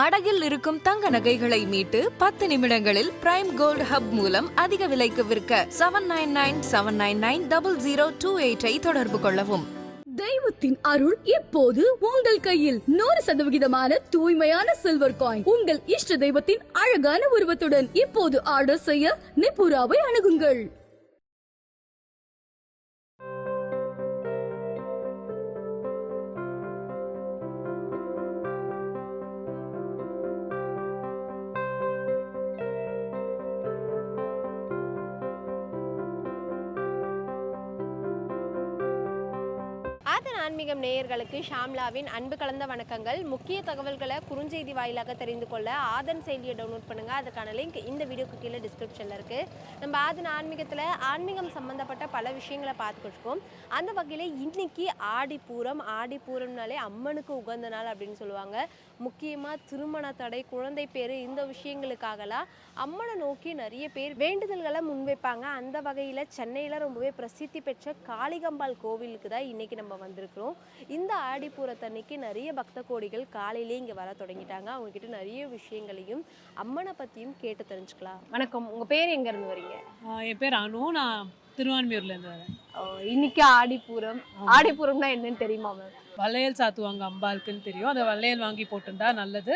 அடகில் இருக்கும் தங்க நகைகளை மீட்டு பத்து நிமிடங்களில் பிரைம் கோல்டு ஹப் மூலம் அதிக விலைக்கு விற்க seven nine nine seven nine nine double zero two எயிட்டை தொடர்பு கொள்ளவும். தெய்வத்தின் அருள் இப்போது உங்கள் கையில்? நூறு சதவிகிதமான தூய்மையான சில்வர் காயின் உங்கள் இஷ்ட தெய்வத்தின் அழகான உருவத்துடன் இப்போது ஆர்டர் செய்ய நிபுராவை அணுகுங்கள். ஆன்மீகம் நேயர்களுக்கு ஷாம்லாவின் அன்பு கலந்த வணக்கங்கள். முக்கிய தகவல்களை குறுஞ்செய்தி வாயிலாக தெரிந்து கொள்ள ஆதன் செயலியை டவுன்லோட் பண்ணுங்கள் அதுக்கான லிங்க் இந்த வீடியோக்கு கீழே டிஸ்கிரிப்ஷனில் இருக்குது நம்ம ஆதன் ஆன்மீகத்தில் ஆன்மீகம் சம்மந்தப்பட்ட பல விஷயங்களை பார்த்துக்கிட்டுருக்கோம். அந்த வகையில் இன்னைக்கு ஆடிப்பூரம் ஆடிப்பூரம்னாலே அம்மனுக்கு உகந்த நாள் அப்படின்னு சொல்லுவாங்க. முக்கியமாக திருமண தடை குழந்தை பேர் இந்த விஷயங்களுக்காகலாம் அம்மனை நோக்கி நிறைய பேர் வேண்டுதல்களை முன்வைப்பாங்க. அந்த வகையில் சென்னையில் ரொம்பவே பிரசித்தி பெற்ற காளிகம்பாள் கோவிலுக்கு தான் இன்னைக்கு நம்ம வந்து வந்திருக்கிறோம். இந்த ஆடிப்பூரத்தன்னைக்கு நிறைய பக்த கோடிகள் காலையிலே இங்கே வர தொடங்கிட்டாங்க. அவங்க கிட்ட நிறைய விஷயங்களையும் அம்மனை பற்றியும் கேட்டு தெரிஞ்சுக்கலாம். வணக்கம். உங்கள் பேர் எங்கேருந்து வரீங்க? என் பேர் அனு. நான் திருவான்மியூர்லேருந்து வரேன். இன்னைக்கு ஆடிப்பூரம். ஆடிப்பூரம்னா என்னன்னு தெரியுமா மேம் வளையல் சாத்துவாங்க அம்பாளுக்குன்னு தெரியும். அந்த வளையல் வாங்கி போட்டுருந்தா நல்லது.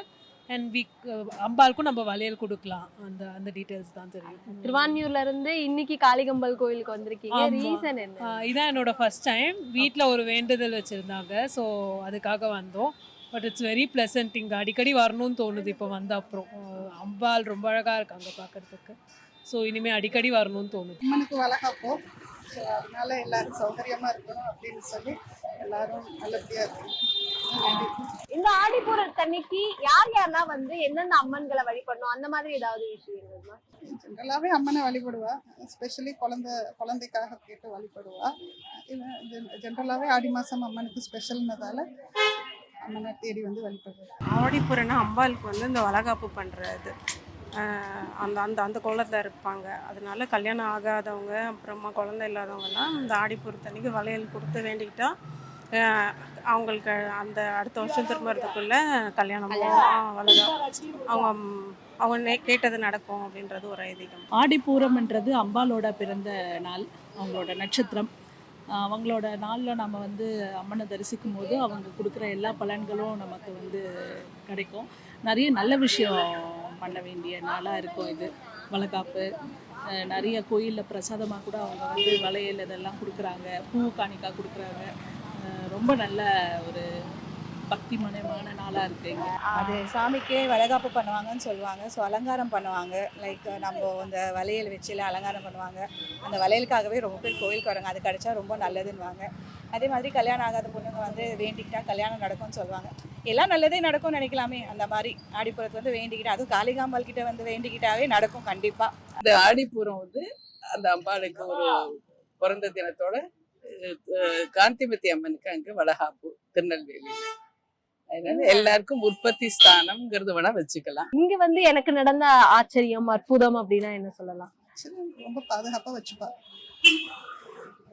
அண்ட் வீக் அம்பாளுக்கும் நம்ம வளையல் கொடுக்கலாம். அந்த அந்த டீட்டெயில்ஸ் தான் தெரியும். திருவான்மியூர்ல இருந்து இன்னைக்கு காளிகம்பாள் கோயிலுக்கு வந்திருக்கீங்க. ரீசன் என்ன? இதான் என்னோட ஃபர்ஸ்ட் டைம் வீட்டில் ஒரு வேண்டுதல் வச்சுருந்தாங்க. ஸோ அதுக்காக வந்தோம். பட் இட்ஸ் வெரி ப்ளசன்ட் இங்கே. அடிக்கடி வரணும்னு தோணுது. இப்போ வந்த அப்புறம். அம்பாள் ரொம்ப அழகாக இருக்காங்க பார்க்கறதுக்கு ஸோ இனிமேல் அடிக்கடி வரணும்னு தோணுது. ஸோ அதனால எல்லாரும் சௌகரியமா இருக்கணும் அப்படின்னு சொல்லி எல்லாரும் நல்லபடியா இருக்கணும். இந்த ஆடிப்பூரத்தன்னைக்கு யார் யாரெல்லாம் வந்து எந்தெந்த அம்மன்களை வழிபடணும்? அந்த மாதிரி ஏதாவது விஷயங்கள்மா ஜென்ரலாகவே அம்மனை வழிபடுவா. ஸ்பெஷலி குழந்தை குழந்தைக்காக கேட்டு வழிபடுவா. ஜென்ரலாகவே ஆடி மாதம் அம்மனுக்கு ஸ்பெஷல்னதால அம்மனை தேடி வந்து வழிபடுவா ஆடிப்புறன்னா அம்பாளுக்கு வந்து இந்த வளகாப்பு பண்ணுறது அந்த அந்த அந்த கோலத்தில் இருப்பாங்க. அதனால கல்யாணம் ஆகாதவங்க அப்புறமா குழந்தை இல்லாதவங்கலாம் இந்த ஆடிப்புறத்தன்னைக்கு வளையல் கொடுத்து வேண்டிக்கிட்டா ஆஹ் அவங்களுக்கு அந்த அடுத்த வருஷம் திரும்புறதுக்குள்ள கல்யாணம். வளகா அவங்க அவங்க கேட்டது நடக்கும் அப்படின்றது ஒரு ஐதீகம். ஆடிப்பூரம்ன்றது அம்பாலோட பிறந்த நாள் அவங்களோட நட்சத்திரம். அவங்களோட நாளில் நம்ம வந்து அம்மனை தரிசிக்கும் போது அவங்க கொடுக்குற எல்லா பலன்களும் நமக்கு வந்து கிடைக்கும். நிறைய நல்ல விஷயம் பண்ண வேண்டிய நாளாக இருக்கும் இது. வளகாப்பு. நிறைய கோயிலில் பிரசாதமாக கூட அவங்க வந்து வளையல் இதெல்லாம் கொடுக்குறாங்க. பூ காணிக்கா கொடுக்குறாங்க. ரொம்ப நல்ல ஒரு பக்திமயமான நாளாக இருக்குங்க அது சாமிக்கே வளகாப்பு பண்ணுவாங்கன்னு சொல்லுவாங்க. ஸோ அலங்காரம் பண்ணுவாங்க. லைக் நம்ம அந்த வளையல் வச்சுல அலங்காரம் பண்ணுவாங்க. அந்த வளையலுக்காகவே ரொம்ப பேர் கோயிலுக்கு வராங்க. அது கிடைச்சா ரொம்ப நல்லதுன்னுவாங்க. அதே மாதிரி கல்யாணம் ஆகாத பொண்ணுங்க வந்து வேண்டிக்கிட்டா கல்யாணம் நடக்கும்னு சொல்லுவாங்க. எல்லாம் நல்லதே நடக்கும்னு நினைக்கலாமே அந்த மாதிரி ஆடிப்புறத்து வந்து வேண்டிக்கிட்டா அதுவும் காளிகாம்பாள் கிட்ட வந்து வேண்டிக்கிட்டாவே நடக்கும் கண்டிப்பாக இந்த ஆடிப்பூரம் வந்து அந்த அம்பாளுக்கு ஒரு பிறந்த தினத்தோட காந்திமதி அம்மனுக்கு அங்க வளகாப்பு திருநெல்வேலியில அதனால எல்லாருக்கும் உற்பத்தி ஸ்தானம்ங்கிறது வேணா வச்சுக்கலாம். இங்க வந்து எனக்கு நடந்த ஆச்சரியம் அற்புதம் அப்படின்னா என்ன சொல்லலாம்? ரொம்ப பாதுகாப்பாக வச்சுப்பா.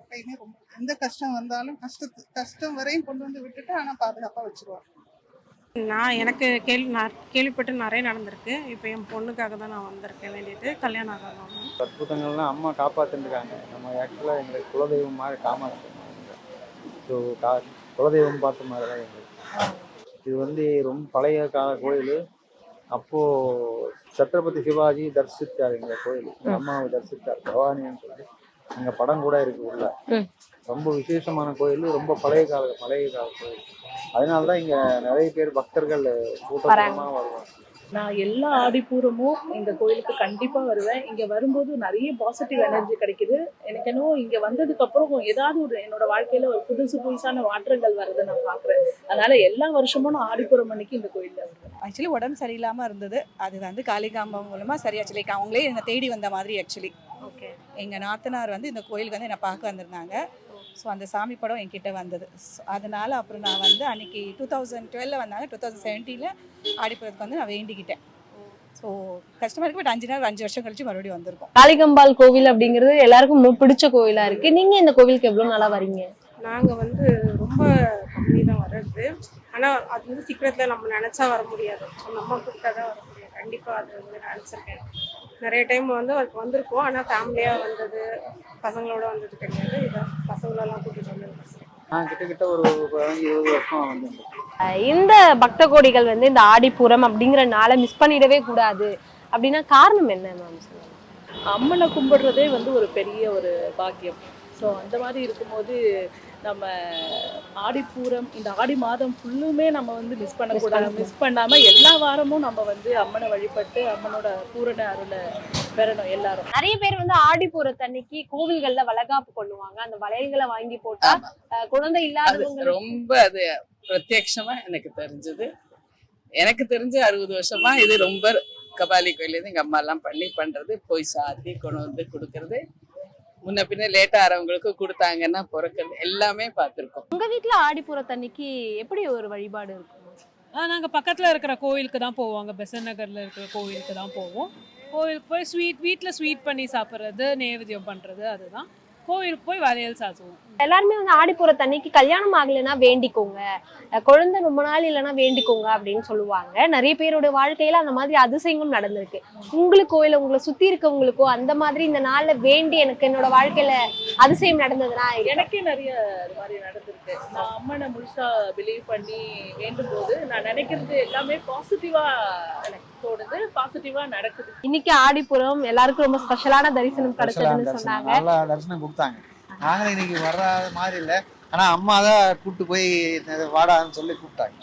எப்பயுமே ரொம்ப எந்த கஷ்டம் வந்தாலும் கஷ்டத்து கஷ்டம் வரையும் கொண்டு வந்து விட்டுட்டு ஆனால் பாதுகாப்பாக வச்சிருவா நான் எனக்கு கேள்வி நான் கேள்விப்பட்டு நிறைய நடந்திருக்கு. இப்போ என் பொண்ணுக்காக தான் நான் வந்திருக்கேன் வேண்டிட்டு கல்யாணம் ஆகாதவங்க அற்புதங்கள்லாம் அம்மா காப்பாற்றிருக்காங்க நம்ம ஆக்சுவலாக எங்களுக்கு குலதெய்வம் மாதிரி காமாட்சி ஸோ கா குலதெய்வம் பார்த்த மாதிரி தான் எங்களுக்கு. இது வந்து ரொம்ப பழைய கால கோயில். அப்போது சத்ரபதி சிவாஜி தரிசித்தார் எங்க கோயில். அம்மாவை தரிசித்தார் பவானின்னு சொல்லி. அங்கே படம் கூட இருக்கு உள்ள. ரொம்ப விசேஷமான கோயில் ரொம்ப பழைய கால பழைய கால கோயில். அதனால தான் இங்கே நிறைய பேர் பக்தர்கள் கூட்டமாக வருவாங்க. நான் எல்லா ஆடிப்பூரமும் எங்க கோயிலுக்கு கண்டிப்பா வருவேன். இங்க வரும்போது நிறைய பாசிட்டிவ் எனர்ஜி கிடைக்குது. எனக்கு என்னவோ இங்க வந்ததுக்கு அப்புறம் ஏதாவது ஒரு என்னோட வாழ்க்கையில ஒரு புதுசு புதுசான மாற்றங்கள் வரதை நான் பாக்குறேன் அதனால எல்லா வருஷமும் நான் ஆடிப்பூரம் அன்னைக்கு இந்த கோயில்ல வருவேன். ஆக்சுவலி உடம்பு சரியில்லாமல் இருந்தது. அது வந்து காளிகாம்பா மூலமாக சரியாச்சு. லைக் அவங்களே என்னை தேடி வந்த மாதிரி ஆக்சுவலி எங்கள் நாத்தனார் வந்து இந்த கோயிலுக்கு வந்து என்னை பார்க்க வந்திருந்தாங்க. ஸோ அந்த சாமி படம் என்கிட்ட வந்தது. So, அதனால அப்புறம் நான் வந்து அன்னைக்கு டூ தௌசண்ட் டுவெல்ல வந்தாங்க. டூ தௌசண்ட் செவன்டீனில் ஆடிப்புறத்துக்கு வந்து நான் வேண்டிக்கிட்டேன். ஸோ கஷ்டமாக இருக்கு பட் அஞ்சு நாள் அஞ்சு வருஷம் கழிச்சு மறுபடியும் வந்திருக்கோம். காளிகம்பாள் கோவில் அப்படிங்கிறது எல்லாருக்கும் ரொம்ப பிடிச்ச கோவிலா இருக்கு. நீங்க இந்த கோவிலுக்கு எவ்வளவு நாளா வரீங்க? நாங்கள் வந்து ரொம்ப கம்மி தான் வர்றது. ஆனால் அது வந்து சீக்கிரத்தில் நம்ம நினச்சா வர முடியாது. அந்த அம்மா கூப்பிட்டா தான் வர முடியும். கண்டிப்பாக அது வந்து நினச்சிருக்கேன். நிறைய டைம் வந்து வந்திருக்கோம். ஆனால் ஃபேமிலியாக வந்தது பசங்களோட வந்தது கிடையாது. இதை பசங்களெல்லாம் கூட்டிகிட்டு வந்து நான் கிட்டத்தட்ட ஒரு பதினஞ்சு இருபது வருஷம் வந்து இந்த பக்த கோடிகள் வந்து இந்த ஆடிப்பூரம் அப்படிங்கிற நாளை மிஸ் பண்ணிடவே கூடாது அப்படின்னா காரணம் என்ன மேம் சொல்லுங்க அம்மனை கும்பிடுறதே வந்து ஒரு பெரிய ஒரு பாக்கியம். ஸோ அந்த மாதிரி இருக்கும்போது நம்ம ஆடிப்பூரம் இந்த ஆடி மாதம் ஃபுல்லுமே நம்ம வந்து மிஸ் பண்ணக்கூடாது மிஸ் பண்ணாமல் எல்லா வாரமும் நம்ம வந்து அம்மனை வழிபட்டு அம்மனோட பூரண அருளை பெறணும் எல்லாரும். நிறைய பேர் வந்து ஆடிப்பூரத்தன்னைக்கு கோவில்கள்ல வளகாப்பு பண்ணுவாங்க. அந்த வளையல்களை வாங்கி போட்டா குழந்தை இல்லாதவங்க ரொம்ப அது பிரத்யக்ஷமா எனக்கு தெரிஞ்சது. எனக்கு தெரிஞ்ச அறுபது வருஷமா இது ரொம்ப கபாலி கோயிலேருந்து எங்க அம்மா எல்லாம் பண்ணி பண்றது. போய் சாத்தி கொண்டு வந்து கொடுக்கறது. முன்ன பின்ன லேட் ஆறவங்களுக்கு கொடுத்தாங்கன்னா பிறக்கிறது எல்லாமே பார்த்துருக்கோம். உங்க வீட்ல ஆடிப்பூரத்தன்னைக்கு எப்படி ஒரு வழிபாடு இருக்கும்? நாங்கள் பக்கத்தில் இருக்கிற கோவிலுக்கு தான் போவோம். அங்கே பெசன் நகரில் இருக்கிற கோவிலுக்கு தான் போவோம். கோவிலுக்கு போய் ஸ்வீட் வீட்டில் ஸ்வீட் பண்ணி சாப்பிட்றது நேவேத்தியம் பண்ணுறது அதுதான். கோவிலுக்கு போய் வளையல் சாத்துவோம். எல்லாருமே வந்து ஆடிப்பூரத்தன்னைக்கு கல்யாணம் ஆகலைன்னா வேண்டிக்கோங்க. குழந்தை ரொம்ப நாள் இல்லைன்னா வேண்டிக்கோங்க அப்படின்னு சொல்லுவாங்க. நிறைய பேரோட வாழ்க்கையில அந்த மாதிரி அதிசயங்களும் நடந்திருக்கு. உங்களுக்கோ இல்ல உங்களை சுத்தி இருக்கவங்களுக்கோ அந்த மாதிரி இந்த நாள்ல வேண்டி எனக்கு என்னோட வாழ்க்கையில அதிசயம் நடந்ததுன்னா எனக்கே நிறைய இது மாதிரி நடந்திருக்கு. நான் அம்மனை முழுசா பிலீவ் பண்ணி வேண்டும் போது நான் நினைக்கிறது எல்லாமே பாசிட்டிவா எனக்கு தோணுது பாசிட்டிவா நடக்குது. இன்னைக்கு ஆடிப்புறம் எல்லாருக்கும் ரொம்ப ஸ்பெஷலான தரிசனம் கிடைச்சதுன்னு சொன்னாங்க. நல்லா தரிசனம் கொடுத்தாங்க. நாங்களும் இன்னைக்கு வர்ற மாதிரி இல்லை. ஆனா அம்மா தான் கூப்பிட்டு போய் வாடான்னு சொல்லி கூப்பிட்டாங்க.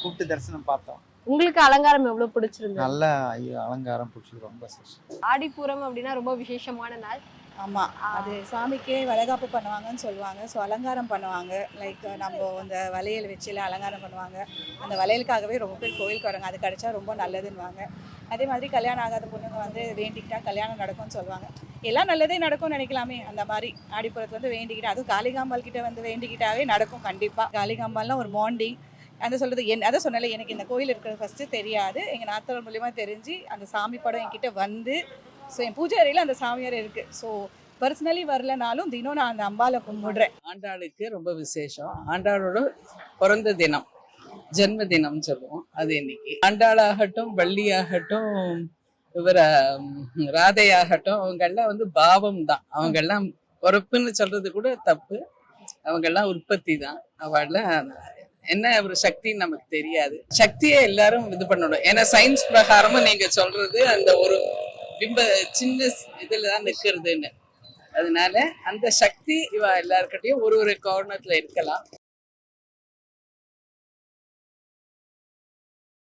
கூப்பிட்டு தரிசனம் பார்த்தோம். உங்களுக்கு அலங்காரம் எவ்வளவு பிடிச்சிருந்தது? நல்ல ஐயோ, அலங்காரம் பிடிச்சது ரொம்ப விசேஷம் ஆடிப்புறம் அப்படின்னா ரொம்ப விசேஷமான நாள். ஆமாம் அது சாமிக்கே வளைகாப்பு பண்ணுவாங்கன்னு சொல்லுவாங்க. ஸோ அலங்காரம் பண்ணுவாங்க. லைக் நம்ம அந்த வளையல் வச்சுல அலங்காரம் பண்ணுவாங்க. அந்த வளையலுக்காகவே ரொம்ப பேர் கோயிலுக்கு வராங்க. அது கிடைச்சா ரொம்ப நல்லதுன்னுவாங்க. அதே மாதிரி கல்யாணம் ஆகாத பொண்ணுங்க வந்து வேண்டிக்கிட்டா கல்யாணம் நடக்கும்னு சொல்லுவாங்க. எல்லாம் நல்லதே நடக்கும்னு நினைக்கலாமே. அந்த மாதிரி ஆடிப்புறத்து வந்து வேண்டிக்கிட்டா அதுவும் காளிகாம்பால் கிட்ட வந்து வேண்டிக்கிட்டாவே நடக்கும் கண்டிப்பாக காளிகாம்பாள்லாம் ஒரு பாண்டிங் அந்த சொல்கிறது என் அதை சொன்னல எனக்கு இந்த கோயில் இருக்கிறது ஃபஸ்ட்டு தெரியாது. எங்கள் நாத்தவர் மூலியமாக தெரிஞ்சு அந்த சாமி படம் என்கிட்ட வந்து ஸோ என் பூஜை அறையில் அந்த சாமியார் இருக்குது ஸோ பர்சனலி வரலனாலும் தினம் நான் அந்த அம்பாவை கும்பிடுறேன். ஆண்டாளுக்கு ரொம்ப விசேஷம். ஆண்டாளோட பிறந்த தினம் ஜென்ம தினம்னு சொல்லுவோம். அது இன்னைக்கு. ஆண்டாளாகட்டும் வள்ளியாகட்டும் இவர ராதையாகட்டும் அவங்கெல்லாம் வந்து பாவம் தான் அவங்கெல்லாம் பிறப்புன்னு சொல்றது கூட தப்பு. அவங்கெல்லாம் உற்பத்தி தான் அவெல்லாம் என்ன ஒரு சக்தின்னு நமக்கு தெரியாது. சக்தியை எல்லாரும் இது பண்ணணும். ஏன்னா சயின்ஸ் பிரகாரமும் நீங்க சொல்றது அந்த ஒரு பிம்ப சின்ன இதில் தான் நிற்கிறதுன்னு. அதனால அந்த சக்தி இவ எல்லாருக்கிட்டையும் ஒரு ஒரு கவர்னத்தில் இருக்கலாம்.